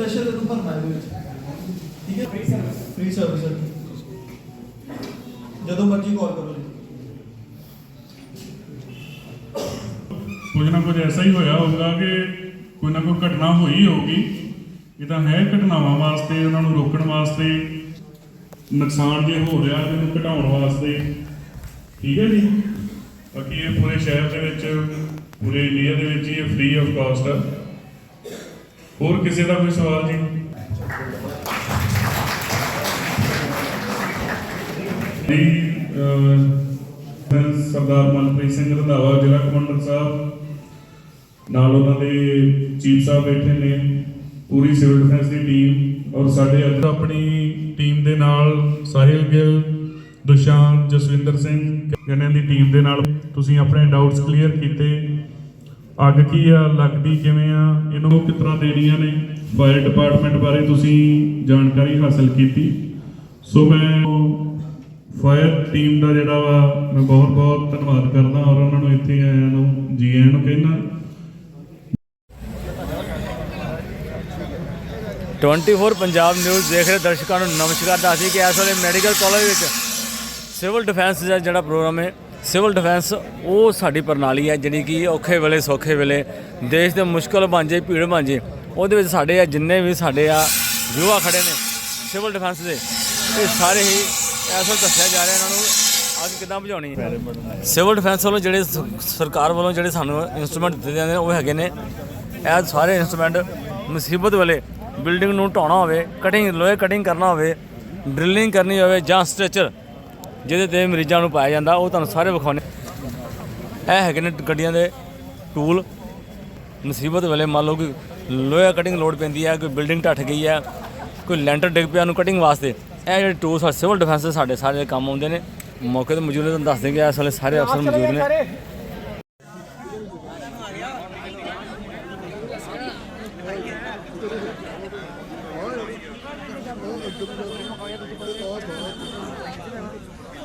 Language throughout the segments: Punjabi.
ਰਜਿਸਟਰ ਤੁਹਾਨੂੰ ਭਰਨਾ ਇਹਦੇ ਵਿੱਚ ਠੀਕ ਹੈ? ਫ੍ਰੀ ਸਰਵਿਸ ਫ੍ਰੀ ਸਰਵਿਸ ਹੈ। ਜਦੋਂ ਮਰਜ਼ੀ ਕਾਲ ਕਰੋ ਜੀ। ਕੁਝ ਨਾ ਕੁਝ ਐਸਾ ਹੀ ਹੋਇਆ ਹੋਊਗਾ ਕਿ ਕੋਈ ਨਾ ਕੋਈ ਘਟਨਾ ਹੋਈ ਹੋਊਗੀ। ਇਹ ਤਾਂ ਹੈ ਘਟਨਾਵਾਂ ਵਾਸਤੇ, ਉਹਨਾਂ ਨੂੰ ਰੋਕਣ ਵਾਸਤੇ, ਨੁਕਸਾਨ ਜੇ ਹੋ ਰਿਹਾ ਉਹਨੂੰ ਘਟਾਉਣ ਵਾਸਤੇ। ਠੀਕ ਹੈ ਜੀ। ਬਾਕੀ ਇਹ ਪੂਰੇ ਸ਼ਹਿਰ ਦੇ ਵਿੱਚ, ਪੂਰੇ ਇੰਡੀਆ ਦੇ ਵਿੱਚ ਇਹ ਫ੍ਰੀ ਆਫ ਕਾਸਟ ਆ। ਹੋਰ ਕਿਸੇ ਦਾ ਕੋਈ ਸਵਾਲ ਜੀ? ਜੀ ਸਰਦਾਰ ਮਨਪ੍ਰੀਤ ਸਿੰਘ ਰੰਧਾਵਾ, ਜ਼ਿਲ੍ਹਾ ਕਮਾਂਡਰ ਸਾਹਿਬ। ਨਾਲ ਉਹਨਾਂ ਦੇ ਚੀਫ ਸਾਹਿਬ ਬੈਠੇ ਨੇ, ਪੂਰੀ ਸਿਵਲ ਡਿਫੈਂਸ ਦੀ ਟੀਮ ਔਰ ਸਾਡੇ ਅੱਜ ਆਪਣੀ ਟੀਮ ਦੇ ਨਾਲ ਸਾਹਿਲ ਗਿੱਲ, ਦੁਸ਼ਾਂਤ ਜਸਵਿੰਦਰ ਸਿੰਘ ਜਣਿਆਂ ਦੀ ਟੀਮ ਦੇ ਨਾਲ ਤੁਸੀਂ ਆਪਣੇ ਡਾਊਟਸ ਕਲੀਅਰ ਕੀਤੇ। ਅੱਗ ਕੀ ਆ, ਲੱਗਦੀ ਕਿਵੇਂ ਆ? ਇਹਨੂੰ ਕਿਸ ਤਰ੍ਹਾਂ ਦੇਣੀਆਂ ਨੇ? ਫਾਇਰ ਡਿਪਾਰਟਮੈਂਟ ਬਾਰੇ ਤੁਸੀਂ ਜਾਣਕਾਰੀ ਹਾਸਲ ਕੀਤੀ। ਸੋ ਮੈਂ ਫਾਇਰ ਟੀਮ ਦਾ ਜਿਹੜਾ ਵਾ, ਮੈਂ ਬਹੁਤ ਬਹੁਤ ਧੰਨਵਾਦ ਕਰਦਾ ਔਰ ਉਹਨਾਂ ਨੂੰ ਇੱਥੇ ਆਇਆਂ ਨੂੰ ਜੀ ਆਇਆਂ ਨੂੰ ਕਹਿੰਦਾ 24 ਪੰਜਾਬ ਨਿਊਜ਼ ਦੇਖ ਰਹੇ ਦਰਸ਼ਕਾਂ ਨੂੰ ਨਮਸਕਾਰ ਦੱਸਦੀ ਕਿ ਇਸ ਵੇਲੇ ਮੈਡੀਕਲ ਕਾਲਜ ਵਿੱਚ ਸਿਵਲ ਡਿਫੈਂਸ ਦਾ ਜਿਹੜਾ ਪ੍ਰੋਗਰਾਮ ਹੈ ਸਿਵਲ ਡਿਫੈਂਸ, ਉਹ ਸਾਡੀ ਪ੍ਰਣਾਲੀ ਹੈ, ਜਿਹੜੀ ਕਿ ਔਖੇ ਵੇਲੇ, ਸੌਖੇ ਵੇਲੇ ਦੇਸ਼ ਦੇ ਮੁਸ਼ਕਲ ਬਣ ਜੇ ਭੀੜ ਬਣ ਜੇ ਉਹਦੇ ਵਿੱਚ ਸਾਡੇ ਆ, ਜਿੰਨੇ ਵੀ ਸਾਡੇ ਆ ਯੁਵਾ ਖੜੇ ਨੇ ਸਿਵਲ ਡਿਫੈਂਸ ਦੇ, ਇਹ ਸਾਰੇ ਹੀ ਇਸ ਦੱਸਿਆ ਜਾ ਰਿਹਾ ਇਹਨਾਂ ਨੂੰ, ਅੱਜ ਕਿੱਦਾਂ ਬੁਝਾਉਣੀ ਹੈ। ਸਿਵਲ ਡਿਫੈਂਸ ਵੱਲੋਂ ਜਿਹੜੇ ਸਰਕਾਰ ਵੱਲੋਂ ਜਿਹੜੇ ਸਾਨੂੰ ਇਨਸਟਰੂਮੈਂਟ ਦਿੱਤੇ ਜਾਂਦੇ ਨੇ, ਉਹ ਹੈਗੇ ਨੇ, ਇਹ ਸਾਰੇ ਇਨਸਟਰੂਮੈਂਟ ਮੁਸੀਬਤ ਵੇਲੇ ਬਿਲਡਿੰਗ ਨੂੰ ਢਾਉਣਾ ਹੋਵੇ ਕਟਿੰਗ ਲੋਹੇ ਕਟਿੰਗ ਕਰਨਾ ਹੋਵੇ ਡ੍ਰਿਲਿੰਗ ਕਰਨੀ ਹੋਵੇ ਜਾਂ ਸਟ੍ਰੈਚਰ ਜਿਹਦੇ ਤੇ ਮਰੀਜ਼ਾਂ ਨੂੰ ਪਾਇਆ ਜਾਂਦਾ, ਉਹ ਤੁਹਾਨੂੰ ਸਾਰੇ ਵਿਖਾਉਣੇ। ਇਹ ਹੈਗੇ ਨੇ ਗੱਡੀਆਂ ਦੇ ਟੂਲ। ਮੁਸੀਬਤ ਵੇਲੇ ਮੰਨ ਲਓ ਕਿ ਲੋਹਾ ਕਟਿੰਗ ਲੋਡ ਪੈਂਦੀ ਹੈ, ਕੋਈ ਬਿਲਡਿੰਗ ਢੱਠ ਗਈ ਹੈ, ਕੋਈ ਲੈਂਟਰ ਡਿੱਗ ਪਿਆ ਉਹਨੂੰ ਕਟਿੰਗ ਵਾਸਤੇ। ਇਹ ਜਿਹੜੇ ਟੂਲਸ ਆ ਸਿਵਲ ਡਿਫੈਂਸ ਦੇ ਸਾਡੇ ਸਾਰੇ ਕੰਮ ਆਉਂਦੇ ਨੇ। ਮੌਕੇ ਤੇ ਮੌਜੂਦ ਨੇ, ਤੁਹਾਨੂੰ ਦੱਸ ਦੇਂਗੇ ਇਸ ਵੇਲੇ ਸਾਰੇ ਅਫਸਰ ਮੌਜੂਦ ਨੇ।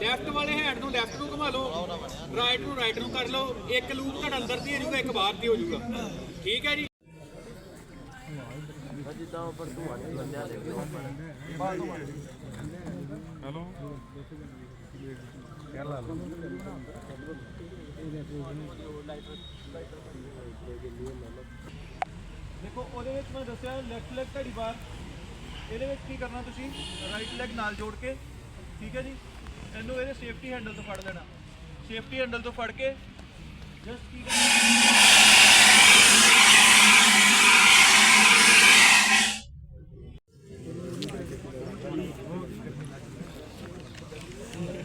ਲੈਫਟ ਵਾਲੇ ਹੈਂਡ ਨੂੰ ਲੈਫਟ ਨੂੰ ਘੁਮਾ ਲਓ। ਰਾਈਟ ਨੂੰ ਰਾਈਟ ਨੂੰ ਕਰ ਲਓ। ਇੱਕ ਲੂਪ ਤੁਹਾਡਾ ਅੰਦਰ ਦੀ ਹੋ ਜਾਊਗਾ ਇੱਕ ਬਾਹਰ ਦੀ ਹੋ ਜਾਊਗਾ। ਠੀਕ ਹੈ ਜੀ? ਹੈਲੋ। ਦੇਖੋ ਉਹਦੇ ਵਿੱਚ ਮੈਂ ਦੱਸਿਆ ਲੈਫਟ ਲੈਗ ਤੁਹਾਡੀ ਬਾਹਰ। ਇਹਦੇ ਵਿੱਚ ਕੀ ਕਰਨਾ ਤੁਸੀਂ? ਰਾਈਟ ਲੈਗ ਨਾਲ ਜੋੜ ਕੇ। ਠੀਕ ਹੈ ਜੀ? ਇਹਨੂੰ ਇਹਦੇ ਸੇਫਟੀ ਹੈਂਡਲ ਤੋਂ ਫੜ ਲੈਣਾ। ਸੇਫਟੀ ਹੈਂਡਲ ਤੋਂ ਫੜ ਕੇ ਜਸਟ ਕੀ ਕਰਨਾ?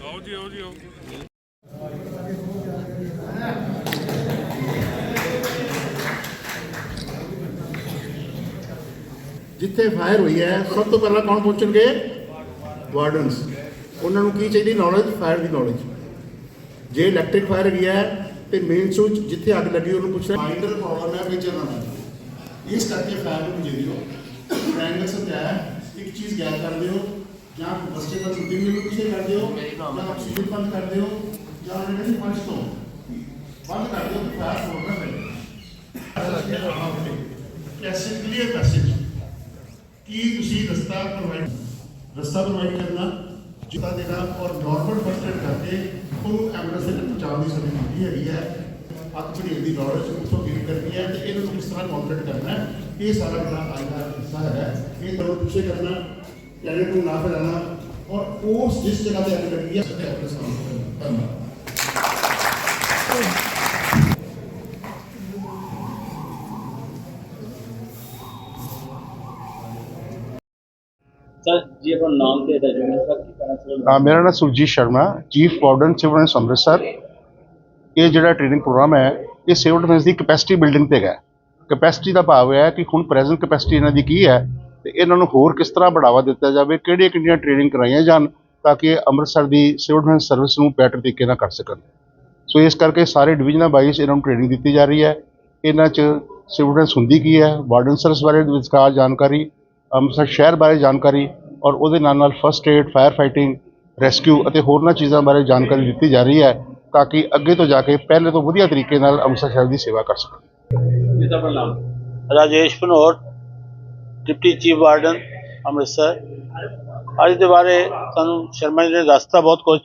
ਆਓ ਜੀ ਆਓ ਜੀ ਆਓ। ਜਿੱਥੇ ਫਾਇਰ ਹੋਈ ਹੈ ਸਭ ਤੋਂ ਪਹਿਲਾਂ ਕੌਣ ਪਹੁੰਚਣਗੇ? ਵਾਰਡਨਸ ਉਹਨਾਂ ਨੂੰ ਕੀ ਚਾਹੀਦੀ? ਨੌਲੇਜ ਫਾਇਰ ਦੀ ਨੌਲੇਜ ਜੇ ਇਲੈਕਟ੍ਰਿਕ ਫਾਇਰ ਹੈਗੀ ਤੇ ਮੇਨ ਸੂਚ ਜਿੱਥੇ ਅੱਗ ਲੱਗੀ ਉਹਨੂੰ ਪੁੱਛਣਾ ਮਾਈਂਡਰ ਪ੍ਰੋਬਲਮ ਹੈ ਵਿੱਚ ਇਹਨਾਂ ਦਾ ਇਸ ਕਰਕੇ ਫਾਇਰ ਨੂੰ ਜੇ ਦਿਓ। ਟ੍ਰਾਇੰਗਲ ਸਮਝਾਇਆ ਹੈ, ਇੱਕ ਚੀਜ਼ ਗੈਪ ਕਰ ਦਿਓ ਜਾਂ ਬਸਟੇਬਲ ਨੂੰ ਦਿਨ ਨੂੰ ਪਿੱਛੇ ਕਰ ਦਿਓ ਜਾਂ ਆਕਸੀਜਨ ਬੰਦ ਕਰ ਦਿਓ ਜਾਂ ਉਹਨਾਂ ਨੇ ਪੰਜ ਤੋਂ। ਬੰਦ ਕਰ ਦਿਓ ਤੇ ਫਾਇਰ ਹੋਣ ਨਾ ਕੈਸੇ ਕਲੀਅਰ ਮੈਸੇਜ ਕੀ ਤੁਸੀਂ ਰਸਤਾ ਪ੍ਰੋਵਾਈਡ ਰਸਤਾ ਪ੍ਰੋਵਾਈਡ ਕਰਨਾ? ਜਿੱਤਾ ਦੇਣਾ ਔਰ ਨਾਰਮਲ ਫਸਟ ਏਡ ਕਰਕੇ ਉਹਨੂੰ ਐਂਬੂਲੈਂਸ ਤੱਕ ਪਹੁੰਚਾਉਣ ਦੀ ਸਾਡੀ ਡਿਊਟੀ ਹੈਗੀ ਹੈ ਅੱਗ ਝੜੀਰ ਦੀ ਨੌਲੇਜ ਉੱਥੋਂ ਗੇਨ ਕਰਨੀ ਹੈ ਤੇ ਇਹਨੂੰ ਕਿਸ ਤਰ੍ਹਾਂ ਕੰਪਲੀਟ ਕਰਨਾ ਹੈ ਇਹ ਸਾਰਾ ਜਿਹੜਾ ਅੱਜ ਦਾ ਹਿੱਸਾ ਹੈ ਇਹ ਤੁਹਾਨੂੰ ਪਿੱਛੇ ਕਰਨਾ ਕੈਡਿਟ ਨੂੰ ਨਾ ਫੈਲਾਣਾ ਔਰ ਉਸ ਜਿਸ ਜਗ੍ਹਾ ਤੇ ਅੱਗ ਲੱਗੀ ਹੈ ਉੱਥੇ ਐਂਬੂਲੈਂਸ ਕੰਮ ਕਰਨਾ ਸਰ ਜੀ ਆਪਣਾ ਨਾਮ ਤੇ ਰਜਿਸਟਰ ਸਰ ਕੀ ਕਰਨਾ ਚਾਹੁੰਦੇ ਹਾਂ ਮੇਰਾ ਨਾਮ Surjit Sharma, chief warden civil and Amritsar. ਇਹ ਜਿਹੜਾ ਟ੍ਰੇਨਿੰਗ ਪ੍ਰੋਗਰਾਮ ਹੈ, ਇਹ ਸਿਵਲ ਡਿਫੈਂਸ ਦੀ ਕਪੈਸਿਟੀ ਬਿਲਡਿੰਗ ਤੇ ਹੈਗਾ ਕੈਪੈਸਿਟੀ ਦਾ ਭਾਵ ਹੈ ਕਿ ਹੁਣ ਪ੍ਰੈਜ਼ੈਂਟ ਕਪੈਸਿਟੀ ਇਹਨਾਂ ਦੀ ਕੀ ਹੈ, ਤੇ ਇਹਨਾਂ ਨੂੰ ਹੋਰ ਕਿਸ ਤਰ੍ਹਾਂ ਬੜਾਵਾ ਦਿੱਤਾ ਜਾਵੇ, ਕਿਹੜੀਆਂ ਕਿਹੜੀਆਂ ਟ੍ਰੇਨਿੰਗ ਕਰਾਈਆਂ ਜਾਣ, ਤਾਂ ਕਿ ਅੰਮ੍ਰਿਤਸਰ ਦੀ ਸਿਵਲ ਡਿਫੈਂਸ ਸਰਵਿਸ ਨੂੰ ਬੈਟਰ ਤਰੀਕੇ ਨਾਲ ਕਰ ਸਕਣ। ਸੋ ਇਸ ਕਰਕੇ ਸਾਰੇ ਡਿਵੀਜ਼ਨਾਂ ਵਾਈਜ਼ ਇਹਨਾਂ ਨੂੰ ਟ੍ਰੇਨਿੰਗ ਦਿੱਤੀ ਜਾ ਰਹੀ ਹੈ। ਇਹਨਾਂ 'ਚ ਸਿਵਲ ਡਿਫੈਂਸ ਹੁੰਦੀ ਕੀ ਹੈ ਵਾਰਡਨ ਸਰਵਿਸ ਬਾਰੇ ਵਿਚਕਾਰ ਜਾਣਕਾਰੀ, ਅੰਮ੍ਰਿਤਸਰ ਸ਼ਹਿਰ ਬਾਰੇ ਜਾਣਕਾਰੀ ਔਰ ਉਹਦੇ ਨਾਲ ਨਾਲ first aid fire fighting rescue ਅਤੇ ਹੋਰਨਾਂ ਚੀਜ਼ਾਂ ਬਾਰੇ ਜਾਣਕਾਰੀ ਦਿੱਤੀ ਜਾ ਰਹੀ ਹੈ ਤਾਂ ਕਿ ਅੱਗੇ ਤੋਂ ਜਾ ਕੇ ਪਹਿਲੇ ਤੋਂ ਵਧੀਆ ਤਰੀਕੇ ਨਾਲ ਅੰਮ੍ਰਿਤਸਰ ਸ਼ਹਿਰ ਦੀ ਸੇਵਾ ਕਰ ਸਕਣ। ਜੀ ਦਾ ਨਾਮ? Rajesh Bhanot deputy chief warden, Amritsar. ਅੱਜ ਦੇ ਬਾਰੇ ਤੁਹਾਨੂੰ ਸ਼ਰਮਾ ਜੀ ਨੇ ਦੱਸਤਾ ਬਹੁਤ ਕੁਝ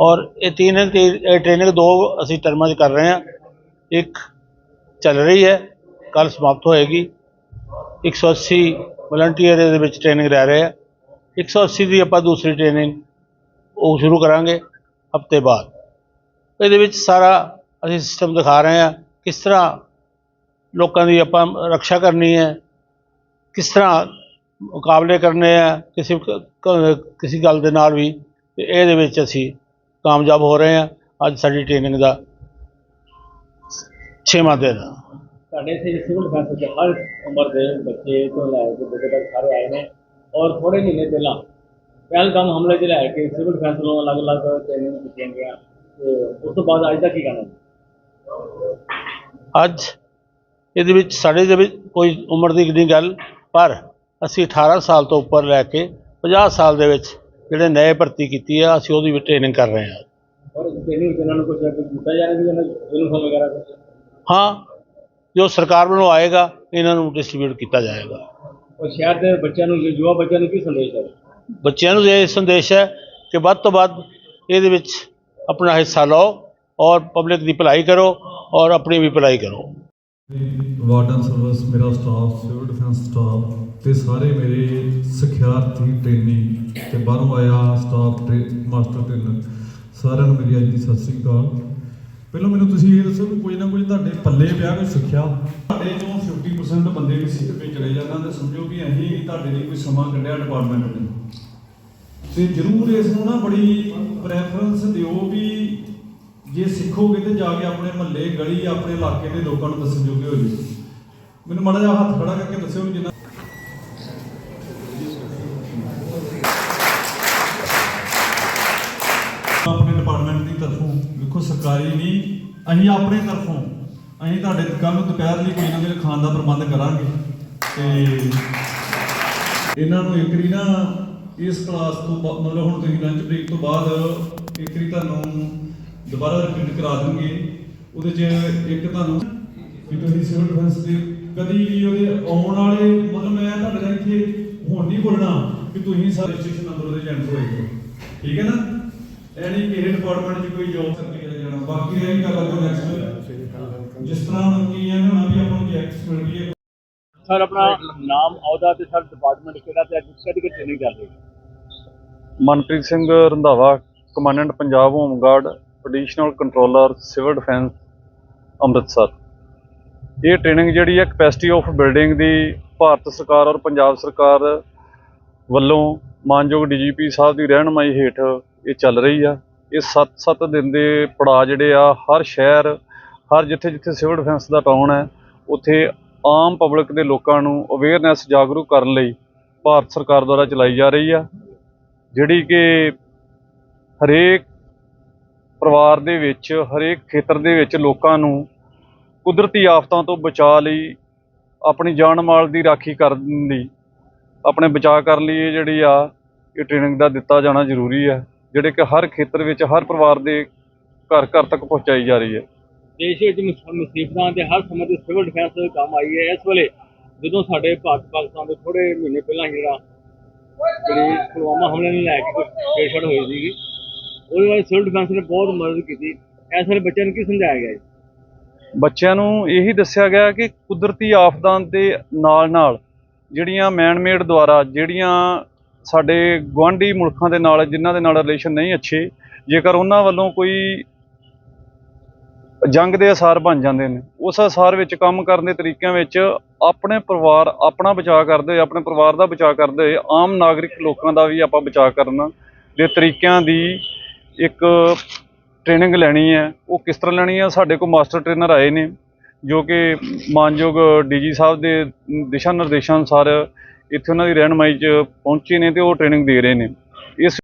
ਔਰ ਇਹ ਤਿੰਨ ਟ੍ਰੇਨਿੰਗ ਦੋ ਅਸੀਂ ਟਰਮਾਂ 'ਚ ਕਰ ਰਹੇ ਹਾਂ। ਇੱਕ ਚੱਲ ਰਹੀ ਹੈ ਕੱਲ ਸਮਾਪਤ ਹੋਏਗੀ। 180 ਵਲੰਟੀਅਰ ਇਹਦੇ ਵਿੱਚ ਟ੍ਰੇਨਿੰਗ ਲੈ ਰਹੇ ਆ। 180 ਦੀ ਆਪਾਂ ਦੂਸਰੀ ਟ੍ਰੇਨਿੰਗ ਉਹ ਸ਼ੁਰੂ ਕਰਾਂਗੇ ਹਫ਼ਤੇ ਬਾਅਦ। ਇਹਦੇ ਵਿੱਚ ਸਾਰਾ ਅਸੀਂ ਸਿਸਟਮ ਦਿਖਾ ਰਹੇ ਹਾਂ ਕਿਸ ਤਰ੍ਹਾਂ ਲੋਕਾਂ ਦੀ ਆਪਾਂ ਰੱਖਿਆ ਕਰਨੀ ਹੈ, ਕਿਸ ਤਰ੍ਹਾਂ ਮੁਕਾਬਲੇ ਕਰਨੇ ਆ, ਕਿਸੇ ਕਿਸੇ ਗੱਲ ਦੇ ਨਾਲ ਵੀ। ਤੇ ਇਹਦੇ ਵਿੱਚ ਅਸੀਂ ਕਾਮਯਾਬ ਹੋ ਰਹੇ ਹਾਂ ਅੱਜ ਸਾਡੀ ਟ੍ਰੇਨਿੰਗ ਦਾ ਛੇਵਾਂ ਦਿਨ ਸਾਡੇ ਇੱਥੇ ਸਿਵਲ ਡਿਫੈਂਸ ਦੇ ਹਰ ਉਮਰ ਦੇ ਬੱਚੇ ਤੋਂ ਲੈ ਕੇ ਬੁੱਢੇ ਤੱਕ ਸਾਰੇ ਆਏ ਨੇ ਔਰ ਥੋੜੇ ਮਹੀਨੇ ਪਹਿਲਾਂ ਪਹਿਲਗਾਮ ਹਮਲੇ ਦੇ ਲੈ ਕੇ ਸਿਵਲ ਡਿਫੈਂਸ ਨੂੰ ਅਲੱਗ-ਅਲੱਗ ਟ੍ਰੇਨਿੰਗ ਦਿੱਤੀਆਂ ਗਈਆਂ ਤੇ ਉਸ ਤੋਂ ਬਾਅਦ ਅੱਜ ਤੱਕ ਕੀ ਕਰਨਾ? ਅੱਜ ਇਹਦੇ ਵਿੱਚ ਸਾਡੇ ਦੇ ਵਿੱਚ ਕੋਈ ਉਮਰ ਦੀ ਨਹੀਂ ਗੱਲ ਪਰ ਅਸੀਂ 18 ਸਾਲ ਤੋਂ ਉੱਪਰ ਲੈ ਕੇ 50 ਸਾਲ ਦੇ ਵਿੱਚ ਜਿਹੜੇ ਨਏ ਭਰਤੀ ਕੀਤੀ ਆ ਅਸੀਂ ਉਹਦੀ ਵੀ ਟ੍ਰੇਨਿੰਗ ਕਰ ਰਹੇ ਹਾਂ। ਔਰ ਟ੍ਰੇਨਿੰਗ ਇਹਨਾਂ ਨੂੰ ਕੁਝ ਦਿੱਤਾ ਜਾ ਰਿਹਾ ਹੈ ਯੂਨੀਫਾਰਮ ਵਗੈਰਾ ਹਾਂ ਜੋ ਸਰਕਾਰ ਵੱਲੋਂ ਆਏਗਾ ਇਹਨਾਂ ਨੂੰ ਡਿਸਟ੍ਰੀਬਿਊਟ ਕੀਤਾ ਜਾਏਗਾ। ਸ਼ਹਿਰ ਦੇ ਬੱਚਿਆਂ ਨੂੰ ਯੁਵਾ ਬੱਚਿਆਂ ਨੂੰ ਕੀ ਸੰਦੇਸ਼ ਹੈ? ਬੱਚਿਆਂ ਨੂੰ ਇਹ ਸੰਦੇਸ਼ ਹੈ ਕਿ ਵੱਧ ਤੋਂ ਵੱਧ ਇਹਦੇ ਵਿੱਚ ਆਪਣਾ ਹਿੱਸਾ ਲਓ ਔਰ ਪਬਲਿਕ ਦੀ ਭਲਾਈ ਕਰੋ ਔਰ ਆਪਣੀ ਵੀ ਭਲਾਈ ਕਰੋ। ਵਾਰਡਨ ਸਰਵਿਸ ਮੇਰਾ ਸਟਾਫ ਸਿਵਲ ਡਿਫੈਂਸ ਸਟਾਫ ਤੇ ਸਾਰੇ ਮੇਰੇ ਸਿੱਖਿਆਰਥੀ ਟ੍ਰੇਨਿੰਗ ਤੇ ਬਾਹਰੋਂ ਆਇਆ ਸਟਾਫ ਮਾਸਟਰ ਟ੍ਰੇਨਰ ਸਾਰਿਆਂ ਨੂੰ ਮੇਰੀ ਅੱਜ ਦੀ ਸਤਿ ਸ੍ਰੀ ਅਕਾਲ। ਪਹਿਲਾਂ ਮੈਨੂੰ ਤੁਸੀਂ ਇਹ ਦੱਸੋ ਕਿ ਕੁਝ ਨਾ ਕੁਝ ਤੁਹਾਡੇ ਪੱਲੇ ਪਿਆ ਕੁਝ ਸਿੱਖਿਆ? ਤੁਹਾਡੇ ਚੋਂ 50% ਬੰਦੇ ਵੀ ਸਿੱਖ ਕੇ ਚਲੇ ਜਾਂਦਾ ਤੇ ਸਮਝੋ ਕਿ ਅਸੀਂ ਤੁਹਾਡੇ ਲਈ ਕੋਈ ਸਮਾਂ ਕੱਢਿਆ ਡਿਪਾਰਟਮੈਂਟ ਨੇ। ਤੇ ਜਰੂਰ ਇਸ ਨੂੰ ਨਾ ਬੜੀ ਪ੍ਰੈਫਰੈਂਸ ਦਿਓ ਵੀ ਜੇ ਸਿੱਖੋਗੇ ਤੇ ਜਾ ਕੇ ਆਪਣੇ ਮਹੱਲੇ ਗਲੀ ਆਪਣੇ ਇਲਾਕੇ ਦੇ ਲੋਕਾਂ ਨੂੰ ਦੱਸਣ ਜੋਗੇ ਹੋ ਜੀ ਮੈਨੂੰ ਮਾੜਾ ਜਿਹਾ ਹੱਥ ਖੜਾ ਕਰਕੇ ਦੱਸਿਓ ਵੀ ਜਿੰਨਾ ਆਪਣੇ ਡਿਪਾਰਟਮੈਂਟ ਦੀ ਤਰਫੋਂ ਵੇਖੋ ਸਰਕਾਰੀ ਨਹੀਂ, ਅਸੀਂ ਆਪਣੇ ਤਰਫੋਂ, ਅਸੀਂ ਤੁਹਾਡੇ ਕੱਲ ਨੂੰ ਦੁਪਹਿਰ ਲਈ ਕੋਈ ਨਾ ਕੋਈ ਖਾਣ ਦਾ ਪ੍ਰਬੰਧ ਕਰਾਂਗੇ। ਤੇ ਇਹਨਾਂ ਨੂੰ ਇੱਕ ਵਾਰੀ ਨਾ ਇਸ ਕਲਾਸ ਤੋਂ ਮਤਲਬ ਹੁਣ ਤੁਸੀਂ ਲੰਚ ਬ੍ਰੇਕ ਤੋਂ ਬਾਅਦ ਇੱਕ ਵਾਰੀ ਤੁਹਾਨੂੰ ਦੁਬਾਰਾ ਰਿਪੀਟ ਕਰਾ ਦੂੰਗੇ ਉਹਦੇ 'ਚ ਇੱਕ ਤੁਹਾਨੂੰ ਕਿ ਤੁਸੀਂ ਸਿਵਲ ਡਿਫੈਂਸ ਦੇ ਕਦੀ ਵੀ ਉਹਦੇ ਆਉਣ ਵਾਲੇ, ਮਤਲਬ ਮੈਂ ਤੁਹਾਡੇ ਨਾਲ ਇੱਥੇ ਹੁਣ ਨਹੀਂ ਬੋਲਣਾ ਕਿ ਤੁਸੀਂ ਸਾਰੇ ਰਜਿਸਟ੍ਰੇਸ਼ਨ ਨੰਬਰ ਉਹਦੇ 'ਚ ਹੋਏਗਾ ਠੀਕ ਹੈ ਨਾ? ਐਨੀ ਕਿਸੇ ਡਿਪਾਰਟਮੈਂਟ 'ਚ ਕੋਈ ਜੌਬ ਬਾਕੀ ਇਹ ਗੱਲ ਅੱਗੋਂ ਨੈਕਸਟ ਜਿਸ ਤਰ੍ਹਾਂ ਕੀ ਹੈ ਨਾ ਵੀ ਆਪਾਂ ਨੂੰ ਐਕਸ ਮਿਲ ਗਈ ਹੈ। ਸਰ ਆਪਣਾ ਨਾਮ ਅਹੁਦਾ ਤੇ ਸਰ ਡਿਪਾਰਟਮੈਂਟ ਕਿਹੜਾ ਤੇ ਅੱਜ ਕਿਹੜੀ ਕਿ ਟ੍ਰੇਨਿੰਗ ਚੱਲ ਰਹੀ ਹੈ Manpreet Singh Randhawa commandant Punjab home guard additional controller civil defence Amritsar. ਇਹ ਟ੍ਰੇਨਿੰਗ ਜਿਹੜੀ ਹੈ ਕੈਪੈਸਿਟੀ ਆਫ ਬਿਲਡਿੰਗ ਦੀ ਭਾਰਤ ਸਰਕਾਰ ਔਰ ਪੰਜਾਬ ਸਰਕਾਰ ਵੱਲੋਂ ਮਾਨਯੋਗ ਡੀਜੀਪੀ ਸਾਹਿਬ ਦੀ ਰਹਿਨੁਮਾਈ ਹੇਠ ਇਹ ਚੱਲ ਰਹੀ ਆ। ਇਹ 7-7 ਦਿਨ ਦੇ ਪੜਾਅ ਜਿਹੜੇ ਆ, ਹਰ ਸ਼ਹਿਰ, ਹਰ ਜਿੱਥੇ ਜਿੱਥੇ ਸਿਵਲ ਡਿਫੈਂਸ ਦਾ ਟਾਊਨ ਹੈ, ਉੱਥੇ ਆਮ ਪਬਲਿਕ ਦੇ ਲੋਕਾਂ ਨੂੰ ਅਵੇਅਰਨੈਸ ਜਾਗਰੂਕ ਕਰਨ ਲਈ ਭਾਰਤ ਸਰਕਾਰ ਦੁਆਰਾ ਚਲਾਈ ਜਾ ਰਹੀ ਆ, ਜਿਹੜੀ ਕਿ ਹਰੇਕ ਪਰਿਵਾਰ ਦੇ ਵਿੱਚ, ਹਰੇਕ ਖੇਤਰ ਦੇ ਵਿੱਚ ਲੋਕਾਂ ਨੂੰ ਕੁਦਰਤੀ ਆਫਤਾਂ ਤੋਂ ਬਚਾਅ ਲਈ, ਆਪਣੀ ਜਾਨ ਮਾਲ ਦੀ ਰਾਖੀ ਕਰਨ ਲਈ, ਆਪਣੇ ਬਚਾਅ ਕਰਨ ਲਈ ਇਹ ਜਿਹੜੀ ਆ, ਇਹ ਟ੍ਰੇਨਿੰਗ ਦਾ ਦਿੱਤਾ ਜਾਣਾ ਜ਼ਰੂਰੀ ਹੈ। ਜਿਹੜੇ ਕਿ ਹਰ ਖੇਤਰ ਵਿੱਚ ਹਰ ਪਰਿਵਾਰ ਦੇ ਘਰ ਘਰ ਤੱਕ ਪਹੁੰਚਾਈ ਜਾ ਰਹੀ ਹੈ। ਦੇਸ਼ ਵਿੱਚ ਮੁਸ- ਮੁਸੀਬਤਾਂ ਤੇ ਹਰ ਸਮੇਂ ਤੇ ਸਿਵਲ ਡਿਫੈਂਸ ਦੇ ਕੰਮ ਆਈ ਹੈ। ਇਸ ਵੇਲੇ ਜਦੋਂ ਸਾਡੇ ਭਾਰਤ ਪਾਕਿਸਤਾਨ ਦੇ ਥੋੜੇ ਮਹੀਨੇ ਪਹਿਲਾਂ ਜਿਹੜਾ ਜਿਹੜੀ ਪੁਲਵਾਮਾ ਹਮਲੇ ਨੂੰ ਲੈ ਕੇ ਕੁਝ ਛੇੜਛਾੜ ਹੋਈ ਸੀਗੀ ਉਹਦੇ ਬਾਰੇ ਸਿਵਲ ਡਿਫੈਂਸ ਨੇ ਬਹੁਤ ਮਦਦ ਕੀਤੀ। ਇਸ ਵੇਲੇ ਬੱਚਿਆਂ ਨੂੰ ਕੀ ਸਮਝਾਇਆ ਗਿਆ ਬੱਚਿਆਂ ਨੂੰ ਇਹੀ ਦੱਸਿਆ ਗਿਆ ਕਿ ਕੁਦਰਤੀ ਆਫਤਾਂ ਦੇ ਨਾਲ ਨਾਲ ਜਿਹੜੀਆਂ ਮੈਨ-ਮੇਡ ਦੁਆਰਾ ਜਿਹੜੀਆਂ ਸਾਡੇ ਗੁਆਂਢੀ ਮੁਲਕਾਂ ਦੇ ਨਾਲ, ਜਿਨ੍ਹਾਂ ਦੇ ਨਾਲ ਰਿਲੇਸ਼ਨ ਨਹੀਂ ਅੱਛੇ, ਜੇਕਰ ਉਹਨਾਂ ਵੱਲੋਂ ਕੋਈ ਜੰਗ ਦੇ ਅਸਾਰ ਬਣ ਜਾਂਦੇ ਨੇ, ਉਸ ਅਸਾਰ ਵਿੱਚ ਕੰਮ ਕਰਨ ਦੇ ਤਰੀਕਿਆਂ ਵਿੱਚ ਆਪਣੇ ਪਰਿਵਾਰ, ਆਪਣਾ ਬਚਾਅ ਕਰਦੇ ਹੋਏ, ਆਪਣੇ ਪਰਿਵਾਰ ਦਾ ਬਚਾਅ ਕਰਦੇ ਹੋਏ, ਆਮ ਨਾਗਰਿਕ ਲੋਕਾਂ ਦਾ ਵੀ ਆਪਾਂ ਬਚਾਅ ਕਰਨ, ਦੇ ਤਰੀਕਿਆਂ ਦੀ ਇੱਕ ਟ੍ਰੇਨਿੰਗ ਲੈਣੀ ਹੈ। ਉਹ ਕਿਸ ਤਰ੍ਹਾਂ ਲੈਣੀ ਹੈ? ਸਾਡੇ ਕੋਲ ਮਾਸਟਰ ਟ੍ਰੇਨਰ ਆਏ ਨੇ, ਜੋ ਕਿ ਮਾਨਯੋਗ ਡੀਜੀ ਸਾਹਿਬ ਦੇ ਦਿਸ਼ਾ ਨਿਰਦੇਸ਼ਾਂ ਅਨੁਸਾਰ ਇੱਥੇ ਉਹਨਾਂ ਦੀ ਰਹਿਨਮਾਈ 'ਚ ਪਹੁੰਚੇ ਨੇ ਤੇ ਉਹ ਟ੍ਰੇਨਿੰਗ ਦੇ ਰਹੇ ਨੇ। ਇਸ